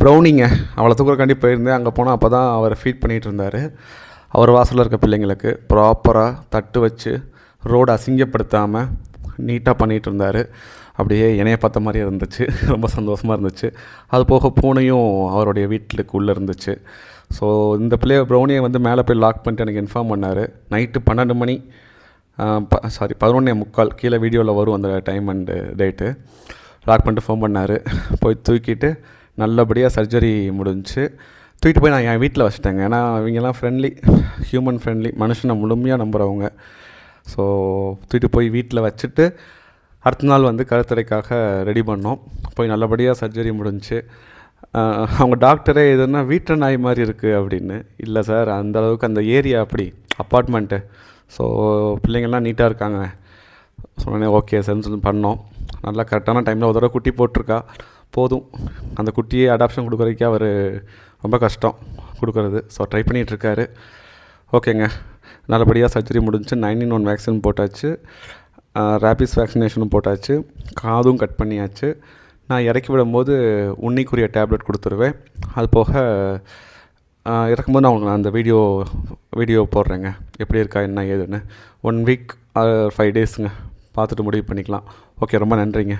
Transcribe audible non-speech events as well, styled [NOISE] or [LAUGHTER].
ப்ரௌனிங்க. அவளை தூக்குறக்காண்டி போயிருந்தேன். அங்கே போனால் அப்போ தான் அவர் ஃபீட் பண்ணிகிட்டு இருந்தார் அவர் வாசலில் இருக்க பிள்ளைங்களுக்கு ப்ராப்பராக தட்டு வச்சு ரோடு அசிங்கப்படுத்தாமல் நீட்டாக பண்ணிகிட்டு இருந்தார் அப்படியே இணைய பார்த்த மாதிரி இருந்துச்சு. [LAUGHS] ரொம்ப சந்தோஷமாக இருந்துச்சு. அது போக பூனையும் அவருடைய வீட்டுக்கு உள்ளே இருந்துச்சு. ஸோ இந்த பிள்ளைய ப்ரௌனியை வந்து மேலே போய் லாக் பண்ணிட்டு எனக்கு இன்ஃபார்ம் பண்ணார். நைட்டு பன்னெண்டு மணி ப சாரி பதினொன்னே முக்கால் கீழே வீடியோவில் வரும் அந்த டைம் அண்டு டேட்டு லாக் பண்ணிட்டு ஃபோன் பண்ணார். போய் தூக்கிட்டு நல்லபடியாக சர்ஜரி முடிஞ்சு தூக்கிட்டு போய் நான் என் வீட்டில் வச்சுட்டேங்க. ஏன்னா இவங்கெல்லாம் ஃப்ரெண்ட்லி ஹியூமன் ஃப்ரெண்ட்லி மனுஷனை முழுமையாக நம்புகிறவங்க ஸோ தூக்கிட்டு போய் வீட்டில் வச்சுட்டு அடுத்த நாள் வந்து கருத்தடைக்காக ரெடி பண்ணோம். போய் நல்லபடியாக சர்ஜரி முடிஞ்சு அவங்க டாக்டரே எதுனா வீட்டு நாய் மாதிரி இருக்குது அப்படின்னு. இல்லை சார் அந்த அளவுக்கு அந்த ஏரியா அப்படி அப்பார்ட்மெண்ட்டு ஸோ பிள்ளைங்கள்லாம் நீட்டாக இருக்காங்க. சொன்னேன் ஓகே சார்னு சொல்லி பண்ணோம். நல்லா கரெக்டான டைமில் ஒரு தடவை குட்டி போட்டிருக்கா. போதும். அந்த குட்டியை அடாப்ஷன் கொடுக்குறதுக்கே அவர் ரொம்ப கஷ்டம் கொடுக்குறது. ஸோ ட்ரை பண்ணிகிட்ருக்காரு ஓகேங்க நல்லபடியாக சர்ஜரி முடிஞ்சு நைன்டின் ஒன் வேக்சின் போட்டாச்சு. ரேபிஸ் வேக்சினேஷனும் போட்டாச்சு. காதும் கட் பண்ணியாச்சு. நான் இறக்கி விடும்போது உன்னிக்குரிய டேப்லெட் கொடுத்துருவேன். அது போக இறக்கும்போது நான் உங்களுக்கு நான் அந்த வீடியோ வீடியோ போடுறேங்க. எப்படி இருக்கா என்ன ஏதுன்னு. ஒன் வீக் ஃபைவ் டேஸுங்க பார்த்துட்டு முடிவு பண்ணிக்கலாம். ஓகே ரொம்ப நன்றிங்க.